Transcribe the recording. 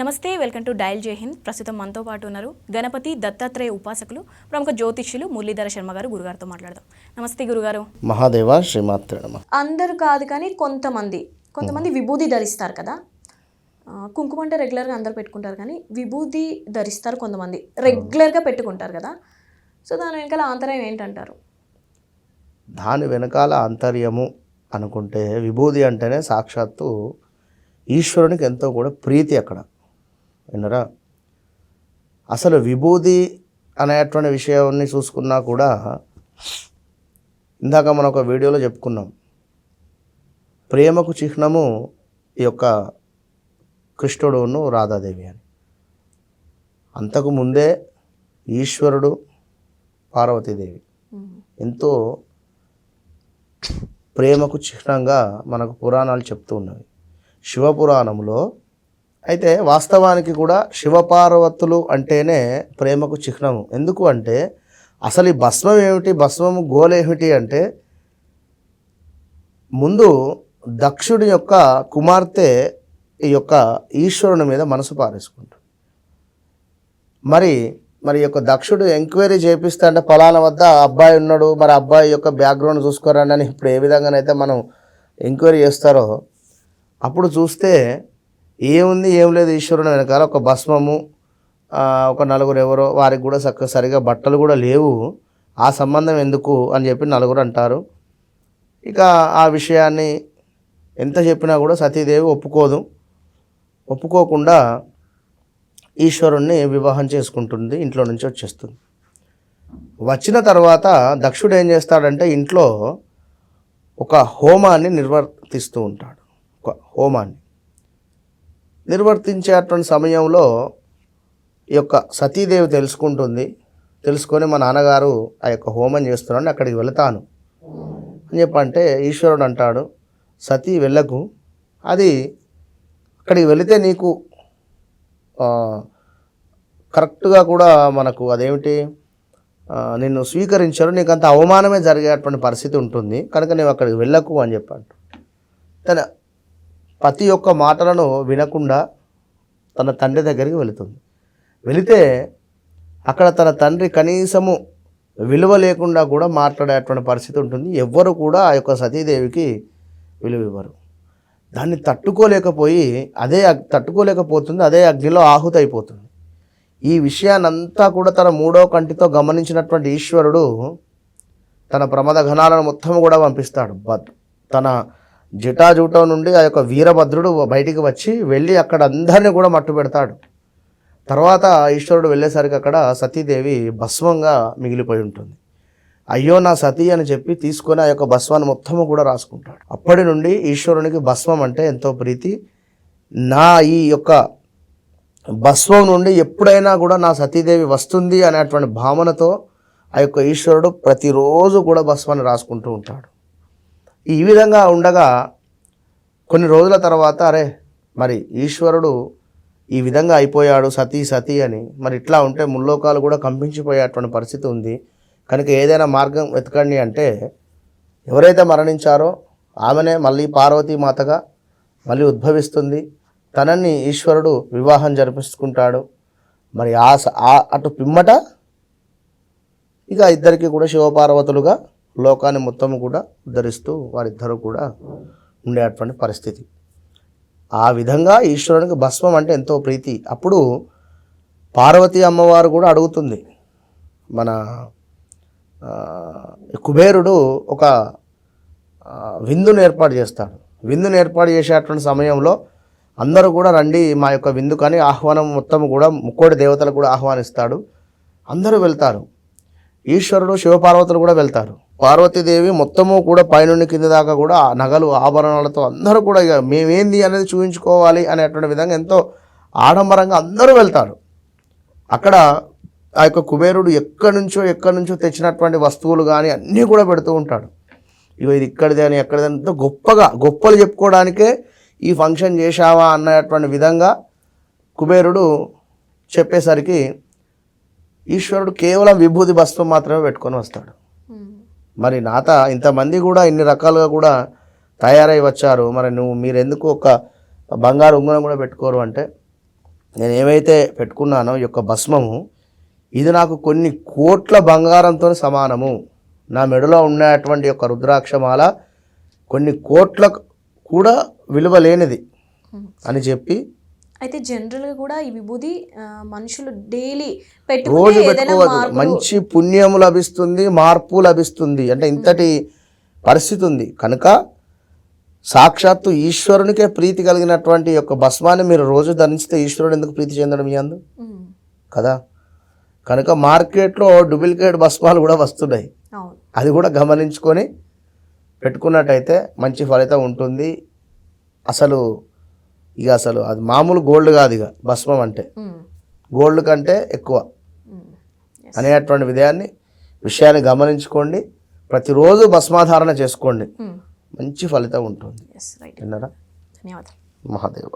నమస్తే welcome to dial జై హింద్. ప్రస్తుతం మనతో పాటు ఉన్నారు గణపతి దత్తాత్రేయ ఉపాసకులు ప్రముఖ జ్యోతిష్యులు మురళీధర శర్మ గారు. గురుగారితో మాట్లాడదాం. నమస్తే గురుగారు. మహాదేవ శ్రీమాత్రే అందరు కాదు కానీ కొంతమంది కొంతమంది విభూది ధరిస్తారు కదా? కుంకుమ అంటే రెగ్యులర్గా అందరు పెట్టుకుంటారు కానీ విభూది ధరిస్తారు కొంతమంది రెగ్యులర్గా పెట్టుకుంటారు కదా? సో దాని వెనకాల ఆంతర్యం ఏంటంటారు? దాని వెనకాల ఆంతర్యము అనుకుంటే విభూది అంటేనే సాక్షాత్తు ఈశ్వరునికి ఎంతో కూడా ప్రీతి అక్కడ. విన్నరా అసలు విభూది అనేటువంటి విషయాన్ని చూసుకున్నా కూడా ఇందాక మనం ఒక వీడియోలో చెప్పుకున్నాం. ప్రేమకు చిహ్నము ఈ యొక్క కృష్ణుడును రాధాదేవి అని. అంతకు ముందే ఈశ్వరుడు పార్వతీదేవి. ఎంతో ప్రేమకు చిహ్నంగా మనకు పురాణాలు చెప్తూ ఉన్నవి. శివపురాణంలో అయితే వాస్తవానికి కూడా శివపార్వతులు అంటేనే ప్రేమకు చిహ్నము. ఎందుకు అంటే అసలు ఈ భస్మం ఏమిటి భస్మము గోలేమిటి ఏమిటి అంటే ముందు దక్షుడి యొక్క కుమార్తె ఈ యొక్క ఈశ్వరుని మీద మనసు పారేసుకుంటుంది. మరి మరి యొక్క దక్షుడు ఎంక్వైరీ చేపిస్తే అంటే ఫలానా వద్ద అబ్బాయి ఉన్నాడు మరి అబ్బాయి యొక్క బ్యాక్గ్రౌండ్ చూసుకోరండి అని ఇప్పుడు ఏ విధంగానైతే మనం ఎంక్వైరీ చేస్తారో అప్పుడు చూస్తే ఏముంది ఏం లేదు ఈశ్వరుని వెనకాల ఒక భస్మము ఒక నలుగురు ఎవరో వారికి కూడా సక్క సరిగా బట్టలు కూడా లేవు. ఆ సంబంధం ఎందుకు అని చెప్పి నలుగురు అంటారు. ఇక ఆ విషయాన్ని ఎంత చెప్పినా కూడా సతీదేవి ఒప్పుకోదు. ఒప్పుకోకుండా ఈశ్వరుణ్ణి వివాహం చేసుకుంటుంది ఇంట్లో నుంచి వచ్చేస్తుంది. వచ్చిన తర్వాత దక్షుడు ఏం చేస్తాడంటే ఇంట్లో ఒక హోమాన్ని నిర్వర్తిస్తూ ఉంటాడు. ఒక హోమాన్ని. నిర్వర్తించేటువంటి సమయంలో ఈ యొక్క సతీదేవి తెలుసుకుంటుంది. తెలుసుకొని మా నాన్నగారు ఆ యొక్క హోమం చేస్తున్నాడు అక్కడికి వెళతాను. అని చెప్పంటే ఈశ్వరుడు అంటాడు సతీ వెళ్ళకు. అది అక్కడికి వెళితే నీకు కరెక్ట్గా కూడా మనకు అదేమిటి నిన్ను స్వీకరించారు. నీకు అంత అవమానమే జరిగేటువంటి పరిస్థితి ఉంటుంది. కనుక నువ్వు అక్కడికి వెళ్ళకు అని చెప్పాడు తన ప్రతి ఒక్క మాటలను వినకుండా తన తండ్రి దగ్గరికి వెళుతుంది. వెళితే అక్కడ తన తండ్రి కనీసము విలువ లేకుండా కూడా మాట్లాడేటువంటి పరిస్థితి ఉంటుంది. ఎవ్వరు కూడా ఆ యొక్క సతీదేవికి విలువ ఇవ్వరు. దాన్ని తట్టుకోలేకపోయి అదే అగ్- తట్టుకోలేకపోతుంది అదే అగ్నిలో ఆహుతైపోతుంది ఈ విషయానంతా కూడా తన మూడో కంటితో గమనించినటువంటి ఈశ్వరుడు తన ప్రమద ఘనాలను మొత్తం కూడా పంపిస్తాడు. బద్ తన జటాజూటం నుండి ఆ యొక్క వీరభద్రుడు బయటికి వచ్చి వెళ్ళి అక్కడ అందరినీ కూడా మట్టు పెడతాడు. తర్వాత ఈశ్వరుడు వెళ్ళేసరికి అక్కడ సతీదేవి భస్మంగా మిగిలిపోయి ఉంటుంది. అయ్యో నా సతీ అని చెప్పి తీసుకొని ఆ యొక్క భస్వాన్ని మొత్తము కూడా రాసుకుంటాడు. అప్పటి నుండి ఈశ్వరునికి భస్మం అంటే ఎంతో ప్రీతి. నా ఈ యొక్క భస్వం నుండి ఎప్పుడైనా కూడా నా సతీదేవి వస్తుంది అనేటువంటి భావనతో ఆ యొక్క ఈశ్వరుడు ప్రతిరోజు కూడా భస్వాన్ని రాసుకుంటూ ఉంటాడు. ఈ విధంగా ఉండగా కొన్ని రోజుల తర్వాత అరే మరి ఈశ్వరుడు ఈ విధంగా అయిపోయాడు సతీ సతీ అని. మరి ఇట్లా ఉంటే ముల్లోకాలు కూడా కంపించిపోయేటువంటి పరిస్థితి ఉంది. కనుక ఏదైనా మార్గం వెతకండి అంటే ఎవరైతే మరణించారో ఆమెనే మళ్ళీ పార్వతీమాతగా మళ్ళీ ఉద్భవిస్తుంది. తనని ఈశ్వరుడు వివాహం జరిపించుకుంటాడు. మరి ఆ స- ఆ- అటు పిమ్మట ఇక ఇద్దరికి కూడా శివపార్వతులుగా లోకాన్ని మొత్తం కూడా ఉద్ధరిస్తూ వారిద్దరూ కూడా ఉండేటువంటి పరిస్థితి. ఆ విధంగా ఈశ్వరునికి భస్మం అంటే ఎంతో ప్రీతి. అప్పుడు పార్వతీ అమ్మవారు కూడా అడుగుతుంది. మన కుబేరుడు ఒక విందును ఏర్పాటు చేస్తాడు. విందును ఏర్పాటు చేసేటువంటి సమయంలో అందరూ కూడా రండి మా యొక్క విందు కానీ ఆహ్వానం మొత్తం కూడా ముక్కోటి దేవతలు కూడా ఆహ్వానిస్తాడు. అందరూ వెళ్తారు. ఈశ్వరుడు శివపార్వతులు కూడా వెళ్తారు. పార్వతీదేవి మొత్తము కూడా పైనుండి కింద దాకా కూడా ఆ నగలు ఆభరణాలతో అందరూ కూడా ఇక మేమేంది అనేది చూపించుకోవాలి అనేటువంటి విధంగా ఎంతో ఆడంబరంగా అందరూ వెళ్తారు. అక్కడ ఆ యొక్క కుబేరుడు ఎక్కడి నుంచో ఎక్కడి నుంచో తెచ్చినటువంటి వస్తువులు కానీ అన్నీ కూడా పెడుతూ ఉంటాడు. ఇగో ఇది ఇక్కడిది అని ఎక్కడిది అని ఎంతో గొప్పగా గొప్పలు చెప్పుకోవడానికే ఈ ఫంక్షన్ చేశావా అన్నటువంటి విధంగా కుబేరుడు చెప్పేసరికి ఈశ్వరుడు కేవలం విభూతి భస్మం మాత్రమే పెట్టుకొని వస్తాడు. మరి నాత ఇంతమంది కూడా ఇన్ని రకాలుగా కూడా తయారై వచ్చారు. మరి నువ్వు మీరు ఎందుకు ఒక బంగారు ఉంగరం కూడా పెట్టుకోరు అంటే? నేను ఏమైతే పెట్టుకున్నానో ఈ యొక్క భస్మము ఇది నాకు కొన్ని కోట్ల బంగారంతో సమానము. నా మెడలో ఉన్నటువంటి యొక్క రుద్రాక్షమాల కొన్ని కోట్ల కూడా విలువ లేనిది అని చెప్పి అయితే జనరల్గా కూడా ఈ విభూది ఆ, మనుషులు డైలీ రోజు పెట్టుకోవద్దు. మంచి పుణ్యము లభిస్తుంది మార్పు లభిస్తుంది. అంటే ఇంతటి పరిస్థితి ఉంది. కనుక సాక్షాత్తు ఈశ్వరునికే ప్రీతి కలిగినటువంటి యొక్క భస్మాన్ని మీరు రోజు ధరిస్తే ఈశ్వరుడు ఎందుకు ప్రీతి చెందడం మీ అందు? కదా? కనుక మార్కెట్లో డూప్లికేట్ భస్మాలు కూడా వస్తున్నాయి. అది కూడా గమనించుకొని పెట్టుకున్నట్టయితే మంచి ఫలితం ఉంటుంది. అసలు ఇక అసలు అది మామూలు గోల్డ్ కాదు ఇక భస్మం అంటే. గోల్డ్ కంటే ఎక్కువ. Yes. అనేటువంటి విషయాన్ని విషయాన్ని గమనించుకోండి. ప్రతిరోజు భస్మాధారణ చేసుకోండి. ఉమ్, మంచి ఫలితం ఉంటుంది. విన్నారా? ధన్యవాదాలు. మహాదేవ.